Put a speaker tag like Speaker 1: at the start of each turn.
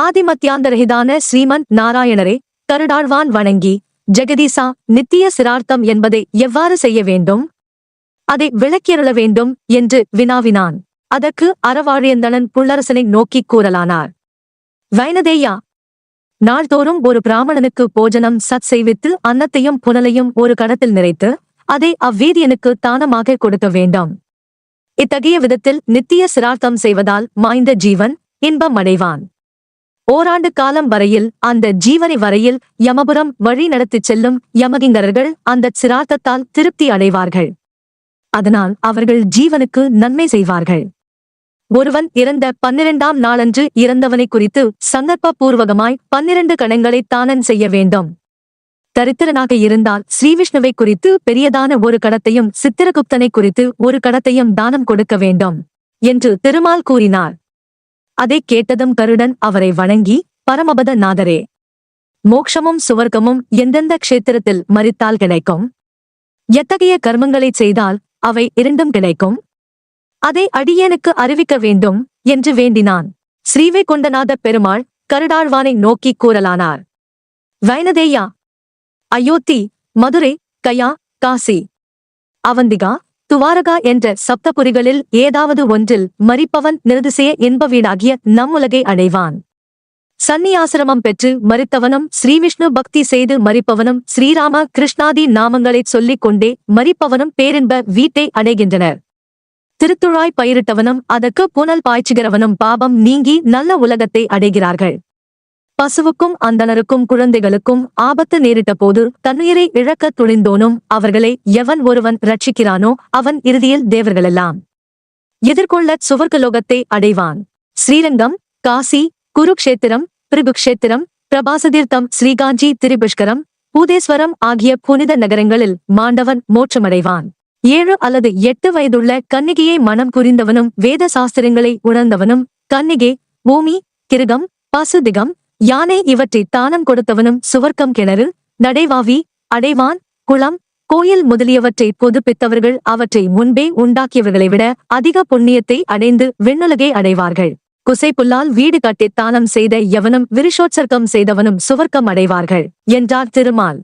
Speaker 1: ஆதிமத்தியாந்தரகிதான ஸ்ரீமந்த் நாராயணரே கருடாழ்வான் வணங்கி ஜெகதீசா நித்திய சிரார்த்தம் என்பதை எவ்வாறு செய்ய வேண்டும்? அதை விளக்கியருள வேண்டும் என்று வினாவினான். அதற்கு அறவாழியந்தனன் புள்ளரசனை நோக்கிக் கூறலானார். வைனதேயா நாள்தோறும் ஒரு பிராமணனுக்கு போஜனம் சத் செய்வித்து அன்னத்தையும் புனலையும் ஒரு கடத்தில் நிறைத்து அதை அவ்வீதியனுக்கு தானமாக கொடுக்க வேண்டும். இத்தகைய விதத்தில் நித்திய சிரார்த்தம் செய்வதால் மாய்ந்த ஜீவன் இன்பம் அடைவான். ஓராண்டு காலம் வரையில் அந்த ஜீவனை வரையில் யமபுரம் வழி நடத்திச் செல்லும் யமகிங்கரர்கள் அந்த சிரார்த்தத்தால் திருப்தி அடைவார்கள். அதனால் அவர்கள் ஜீவனுக்கு நன்மை செய்வார்கள். ஒருவன் இறந்த பன்னிரண்டாம் நாளன்று இறந்தவனை குறித்து சந்தர்ப்ப பூர்வகமாய் பன்னிரண்டு கணங்களை தானன் செய்ய வேண்டும். தரித்திரனாக இருந்தால் ஸ்ரீவிஷ்ணுவை குறித்து பெரியதான ஒரு கடத்தையும் சித்திரகுப்தனை குறித்து ஒரு கடத்தையும் தானம் கொடுக்க வேண்டும். என்று திருமால் கூறினார். அதைக் கேட்டதும் கருடன் அவரை வணங்கி பரமபத நாதரே மோக்ஷமும் சுவர்க்கமும் எந்தெந்த க்ஷேத்திரத்தில் மரித்தால் கிடைக்கும்? எத்தகைய கர்மங்களைச் செய்தால் அவை இரண்டும் கிடைக்கும்? அதை அடியேனுக்கு அறிவிக்க வேண்டும் என்று வேண்டினான். ஸ்ரீவைகுண்டநாத பெருமாள் கருடாழ்வானை நோக்கிக் கூறலானார். வைனதேயா அயோத்தி மதுரை கயா காசி அவந்திகா துவாரகா என்ற சப்தபுரிகளில் ஏதாவது ஒன்றில் மறிப்பவன் நிருதிசய இன்ப வீடாகிய நம்முலகை அடைவான். சந்நியாசிரமம் பெற்று மறித்தவனும் ஸ்ரீவிஷ்ணு பக்தி செய்து மறிப்பவனும் ஸ்ரீராம கிருஷ்ணாதி நாமங்களைச் சொல்லிக் கொண்டே மறிப்பவனும் பேரின்ப வீட்டை அடைகின்றனர். திருத்துழாய் பயிரிட்டவனும் அதற்கு புனல் பாய்ச்சுகிறவனும் பாபம் நீங்கி நல்ல உலகத்தை அடைகிறார்கள். பசுவுக்கும் அந்தணருக்கும் குழந்தைகளுக்கும் ஆபத்து நேரிட்ட போது தன்னுயிரை இழக்கத் துணிந்தோனும் அவர்களை எவன் ஒருவன் ரட்சிக்கிறானோ அவன் இறுதியில் தேவர்களெல்லாம் எதிர்கொள்ளச் சுவர்க்கலோகத்தை அடைவான். ஸ்ரீரங்கம் காசி குருக்ஷேத்திரம் பிரிபுக்ஷேத்திரம் பிரபாசதீர்த்தம் ஸ்ரீகாஞ்சி திரிபுஷ்கரம் பூதேஸ்வரம் ஆகிய புனித நகரங்களில் மாண்டவன் மோட்சமடைவான். ஏழு அல்லது எட்டு வயதுள்ள கன்னிகையை மனம் புரிந்தவனும் வேத சாஸ்திரங்களை உணர்ந்தவனும் கன்னிகை பூமி கிருகம் பசுதிகம் யானை இவற்றை தானம் கொடுத்தவனும் சுவர்க்கம் கிணறு நடைவாவி அடைவான் குளம் கோயில் முதலியவற்றை புதுப்பித்தவர்கள் அவற்றை முன்பே உண்டாக்கியவர்களை விட அதிக புண்ணியத்தை அடைந்து விண்ணுலகை அடைவார்கள். குசைப்புல்லால் வீடு கட்டித் தானம் செய்த எவனும் விருஷோற்சர்க்கம் செய்தவனும் சுவர்க்கம் அடைவார்கள் என்றார் திருமால்.